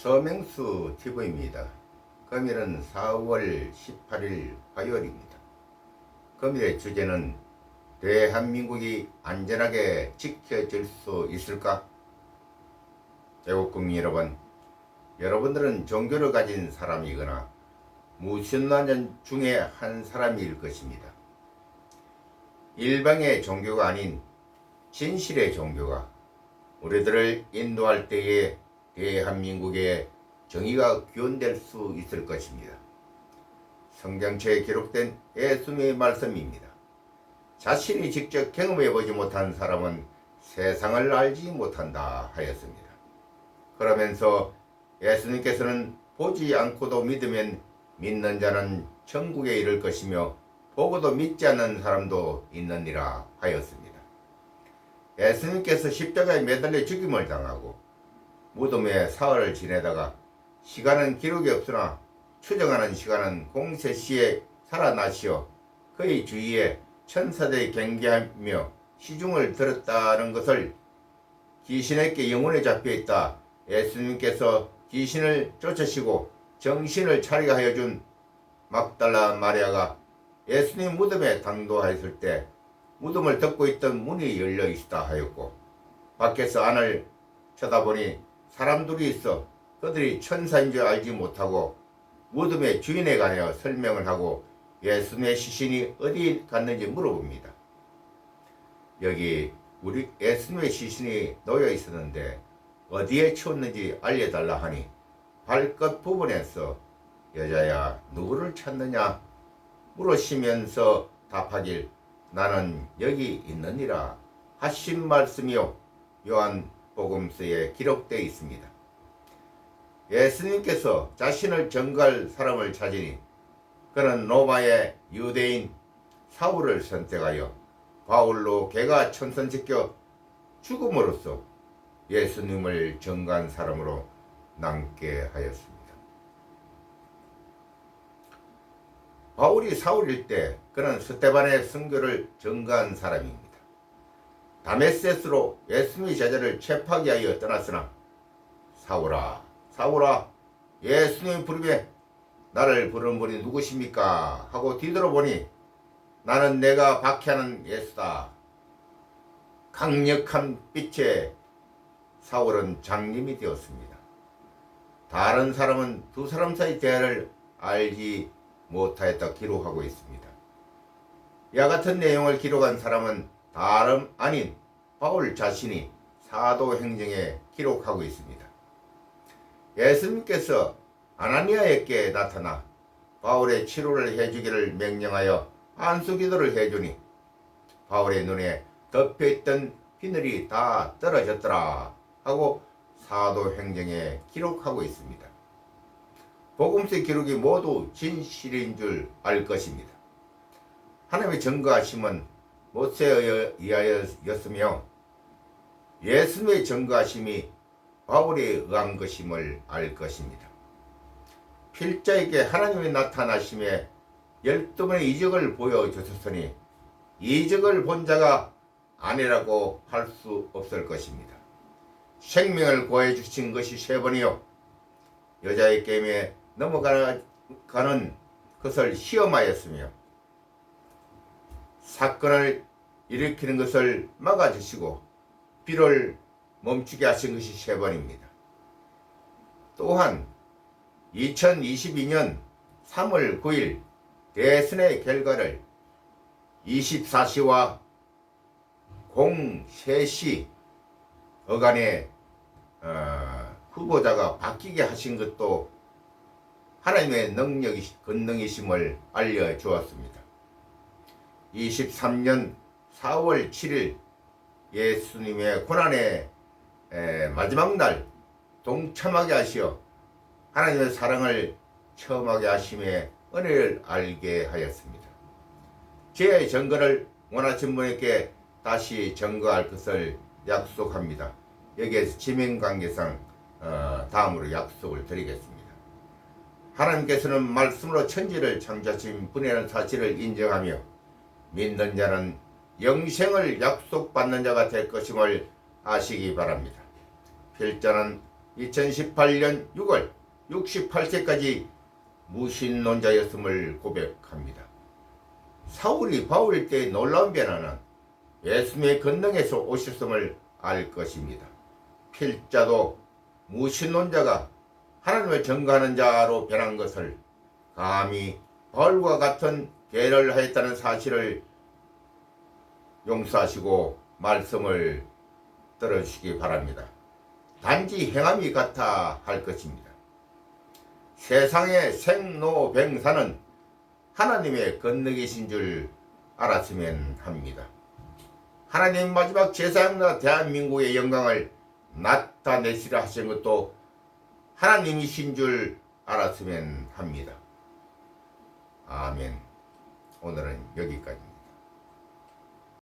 서명수 TV입니다. 금일은 4월 18일 화요일입니다. 금일의 주제는 대한민국이 안전하게 지켜질 수 있을까? 애국국민 여러분, 여러분들은 종교를 가진 사람이거나 무신론자 중에 한 사람일 것입니다. 일방의 종교가 아닌 진실의 종교가 우리들을 인도할 때에 대한민국의 정의가 구현될 수 있을 것입니다. 성경책에 기록된 예수님의 말씀입니다. 자신이 직접 경험해 보지 못한 사람은 세상을 알지 못한다 하였습니다. 그러면서 예수님께서는 보지 않고도 믿으면 믿는 자는 천국에 이를 것이며 보고도 믿지 않는 사람도 있느니라 하였습니다. 예수님께서 십자가에 매달려 죽임을 당하고 무덤에 사흘을 지내다가 시간은 기록이 없으나 추정하는 시간은 공세시에 살아나시어 그의 주위에 천사들이 경계하며 시중을 들었다는 것을 귀신에게 영혼에 잡혀 있다. 예수님께서 귀신을 쫓으시고 정신을 차리게 하여 준 막달라 마리아가 예수님 무덤에 당도하였을 때 무덤을 덮고 있던 문이 열려 있다 하였고 밖에서 안을 쳐다보니 사람들이 있어 그들이 천사인 줄 알지 못하고 무덤의 주인에 관하여 설명을 하고 예수님의 시신이 어디 갔는지 물어봅니다. 여기 우리 예수님의 시신이 놓여 있었는데 어디에 치웠는지 알려달라 하니 발끝 부분에서 여자야 누구를 찾느냐 물으시면서 답하길 나는 여기 있느니라 하신 말씀이요 요한 복음서에 기록되어 있습니다. 예수님께서 자신을 정갈 사람을 찾으니 그는 로마의 유대인 사울을 선택하여 바울로 개가 천선시켜 죽음으로써 예수님을 정간 사람으로 남게 하였습니다. 바울이 사울일 때 그는 스테반의 선교를 정간 사람입니다. 다메세스로 예수님의 제자를 체포하기 하여 떠났으나 사울아 사울아 예수님 부름에 나를 부른 분이 누구십니까? 하고 뒤돌아보니 나는 내가 박해하는 예수다. 강력한 빛에 사울은 장님이 되었습니다. 다른 사람은 두 사람 사이 대화를 알지 못하였다 기록하고 있습니다. 이와 같은 내용을 기록한 사람은 다름 아닌 바울 자신이 사도 행정에 기록하고 있습니다. 예수님께서 아나니아에게 나타나 바울의 치료를 해주기를 명령하여 안수기도를 해주니 바울의 눈에 덮여있던 비늘이 다 떨어졌더라 하고 사도 행정에 기록하고 있습니다. 복음서 기록이 모두 진실인 줄 알 것입니다. 하나님의 증거하심은 모세에 의하여였으며 예수님의 증거하심이 바울에 의한 것임을 알 것입니다. 필자에게 하나님의 나타나심에 열두 번의 이적을 보여주셨으니 이적을 본 자가 아니라고 할 수 없을 것입니다. 생명을 구해 주신 것이 세 번이요. 여자의 게임에 넘어가는 것을 시험하였으며 사건을 일으키는 것을 막아주시고 비를 멈추게 하신 것이 세 번입니다. 또한 2022년 3월 9일 대선의 결과를 24시와 03시 어간에 어, 후보자가 바뀌게 하신 것도 하나님의 능력이 권능이심을 알려 주었습니다. 23년 4월 7일 예수님의 고난의 에, 마지막 날 동참하게 하시어 하나님의 사랑을 체험하게 하심에 은혜를 알게 하였습니다. 제 증거를 원하신 분에게 다시 증거할 것을 약속합니다. 여기에서 지명관계상 어, 다음으로 약속을 드리겠습니다. 하나님께서는 말씀으로 천지를 창조하신 분이라는 사실을 인정하며 믿는 자는 영생을 약속받는 자가 될 것임을 아시기 바랍니다. 필자는 2018년 6월 68세까지 무신론자였음을 고백합니다. 사울이 바울 때 놀라운 변화는 예수님의 권능에서 오셨음을 알 것입니다. 필자도 무신론자가 하나님을 증거하는 자로 변한 것을 감히 바울과 같은 계를 하였다는 사실을 용서하시고 말씀을 들어주시기 바랍니다. 단지 행함이 같아 할 것입니다. 세상의 생로병사는 하나님의 건너계신 줄 알았으면 합니다. 하나님 마지막 제사장나 대한민국의 영광을 나타내시라 하신 것도 하나님이신 줄 알았으면 합니다. 아멘. 오늘은 여기까지입니다.